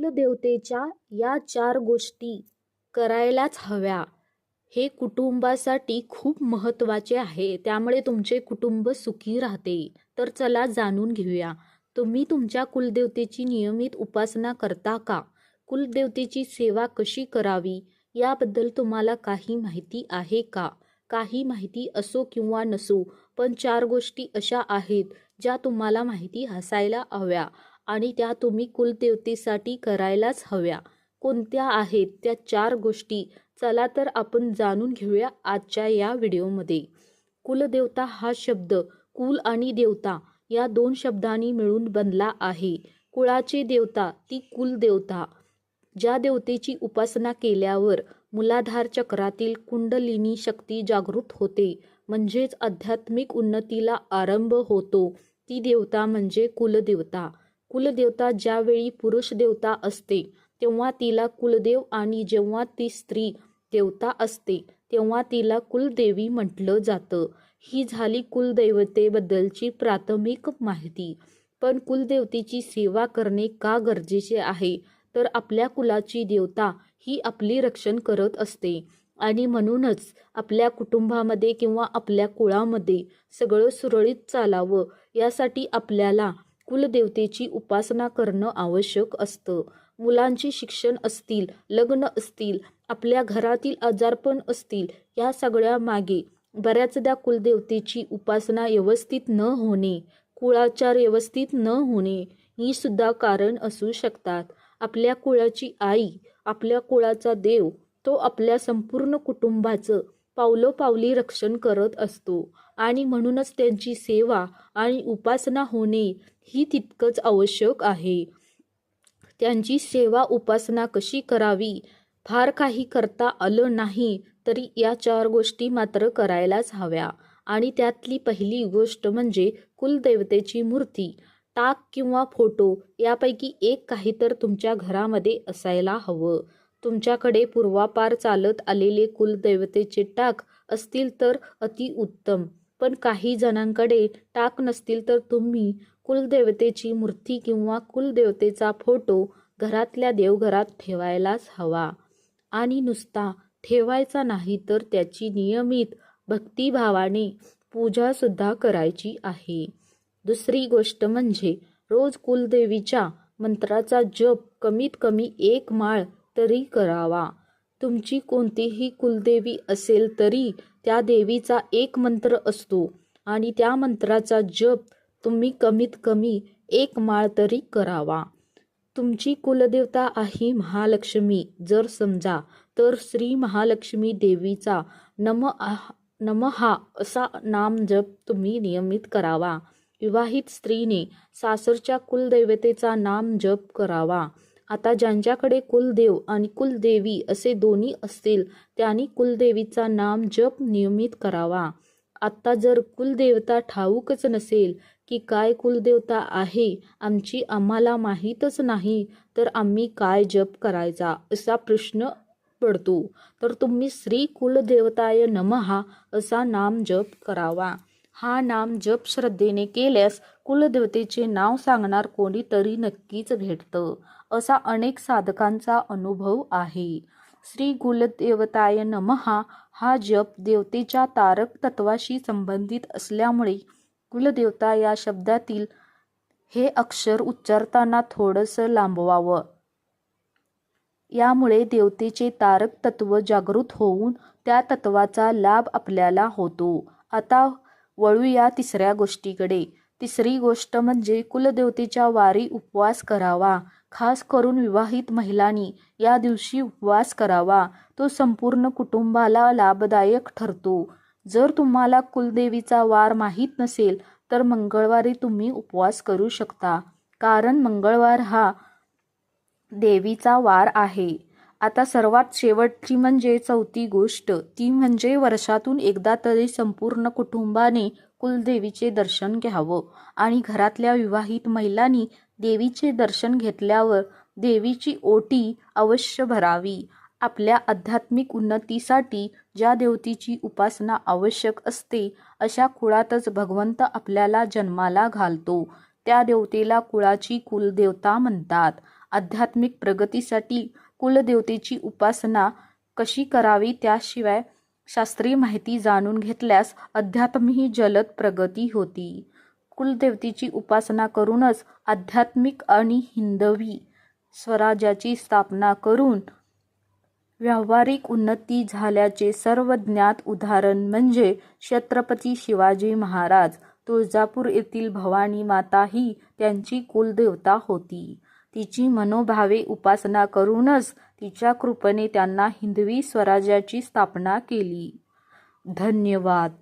कुलदेवतेच्या या चार गोष्टी करायलाच हव्या. हे कुटुंबासाठी खूप महत्त्वाचे आहे. त्यामुळे तुमचे कुटुंब सुखी राहते. तर चला जाणून घेऊया. तुम्ही तुमच्या कुलदेवतेची नियमित उपासना करता का? कुलदेवतेची सेवा कशी करावी? याबद्दल तुम्हाला काही माहिती आहे का? काही माहिती असो किंवा नसो पण चार गोष्टी अशा आहेत ज्या तुम्हाला माहिती हसायला हव्या. आणि त्या तुम्ही कुलदेवतेसाठी करायलाच हव्या. कोणत्या आहेत त्या चार गोष्टी? चला तर आपण जाणून घेऊया आजच्या या व्हिडिओमध्ये. कुलदेवता हा शब्द कुल आणि देवता या दोन शब्दांनी मिळून बनला आहे. कुळाची देवता ती कुलदेवता ज्या देवतेची उपासना केल्यावर मुलाधार चक्रातील कुंडलिनी शक्ती जागृत होते म्हणजेच आध्यात्मिक उन्नतीला आरंभ होतो. ती देवता म्हणजे कुलदेवता. कुलदेवता ज्यावेळी पुरुष देवता असते तेव्हा तिला कुलदेव आणि जेव्हा ती स्त्री देवता असते तेव्हा तिला कुलदेवी म्हटलं जातं. ही झाली कुलदैवतेबद्दलची प्राथमिक माहिती. पण कुलदेवतेची सेवा करणे का गरजेचे आहे? तर आपल्या कुलाची देवता ही आपली रक्षण करत असते. आणि म्हणूनच आपल्या कुटुंबामध्ये किंवा आपल्या कुळामध्ये सगळं सुरळीत चालावं यासाठी आपल्याला कुलदेवतेची उपासना करणं आवश्यक असतं. मुलांचे शिक्षण असतील लग्न असतील आपल्या घरातील आजारपण असतील या सगळ्या मागे बऱ्याचदा कुलदेवतेची उपासना व्यवस्थित न होणे कुळाचार व्यवस्थित न होणे ही सुद्धा कारण असू शकतात. आपल्या कुळाची आई आपल्या कुळाचा देव तो आपल्या संपूर्ण कुटुंबाचं पावलोपावली रक्षण करत असतो. आणि म्हणूनच त्यांची सेवा आणि उपासना होणे ही तितकंच आवश्यक आहे. त्यांची सेवा उपासना कशी करावी? फार काही करता आलं नाही तरी या चार गोष्टी मात्र करायलाच हव्या. आणि त्यातली पहिली गोष्ट म्हणजे कुलदेवतेची मूर्ती. टाक किंवा फोटो यापैकी एक काही तर तुमच्या घरामध्ये असायला हवं. तुमच्याकडे पूर्वापार चालत आलेले कुलदैवतेचे टाक असतील तर अतिउत्तम पण काही जणांकडे टाक नसतील तर तुम्ही कुलदेवतेची मूर्ती किंवा कुलदेवतेचा फोटो घरातल्या देवघरात ठेवायलाच हवा. आणि नुसता ठेवायचा नाही तर त्याची नियमित भक्तिभावाने पूजासुद्धा करायची आहे. दुसरी गोष्ट म्हणजे रोज कुलदेवीच्या मंत्राचा जप कमीत कमी एक माळ तरी करावा. तुमची कोणतीही कुलदेवी असेल तरी त्या देवीचा एक मंत्र असतो आणि त्या मंत्राचा जप तुम्ही कमीत कमी एक माळ तरी करावा. तुमची कुलदेवता आहे महालक्ष्मी. जर समजा तर श्री महालक्ष्मी देवीचा नम नमहा असा नाम जप तुम्ही नियमित करावा. विवाहित स्त्रीने सासरच्या कुलदैवतेचा नाम जप करावा. आता ज्यांच्याकडे कुलदेव आणि कुलदेवी असे दोन्ही असतील त्यांनी कुलदेवीचा नाम जप नियमित करावा. आत्ता जर कुलदेवता ठाऊकच नसेल की काय कुलदेवता आहे आमची आम्हाला माहीतच नाही तर आम्ही काय जप करायचा असा प्रश्न पडतो. तर तुम्ही श्री कुलदेवताय नमहा असा नाम जप करावा. हा नाम जप श्रद्धेने केल्यास कुलदेवतेचे नाव सांगणार कोणीतरी नक्कीच भेटतं असा अनेक साधकांचा अनुभव आहे. श्री कुलदेवताय नमहा हा जप देवतेच्या तारक तत्वाशी संबंधित असल्यामुळे कुलदेवता या शब्दातील हे अक्षर उच्चारताना थोडंसं लांबवावं. यामुळे देवतेचे तारक तत्व जागृत होऊन त्या तत्वाचा लाभ आपल्याला होतो. आता वळूया तिसऱ्या गोष्टीकडे. तिसरी गोष्ट म्हणजे कुलदेवतेच्या वारी उपवास करावा. खास करून विवाहित महिलांनी या दिवशी उपवास करावा. तो संपूर्ण कुटुंबाला लाभदायक ठरतो. जर तुम्हाला कुलदेवीचा वार माहीत नसेल तर मंगळवारी तुम्ही उपवास करू शकता. कारण मंगळवार हा देवीचा वार आहे. आता सर्वात शेवटची म्हणजे चौथी गोष्ट. ती म्हणजे वर्षातून एकदा तरी संपूर्ण कुटुंबाने कुलदेवीचे दर्शन घ्यावं आणि घरातल्या विवाहित महिलांनी देवीचे दर्शन घेतल्यावर देवीची ओटी अवश्य भरावी. आपल्या आध्यात्मिक उन्नतीसाठी ज्या देवतेची उपासना आवश्यक असते अशा कुळातच भगवंत आपल्याला जन्माला घालतो. त्या देवतेला कुळाची कुलदेवता म्हणतात. आध्यात्मिक प्रगतीसाठी कुलदेवतेची उपासना कशी करावी त्याशिवाय शास्त्रीय माहिती जाणून घेतल्यास अध्यात्मही जलद प्रगती होती. कुलदेवतेची उपासना करूनच आध्यात्मिक आणि हिंदवी स्वराज्याची स्थापना करून व्यावहारिक उन्नती झाल्याचे सर्व ज्ञात उदाहरण म्हणजे छत्रपती शिवाजी महाराज तुळजापूर येथील भवानी माता ही त्यांची कुलदेवता होती. तिची मनोभावे उपासना करूनच तिच्या कृपेने त्यांना हिंदवी स्वराज्याची स्थापना केली. धन्यवाद.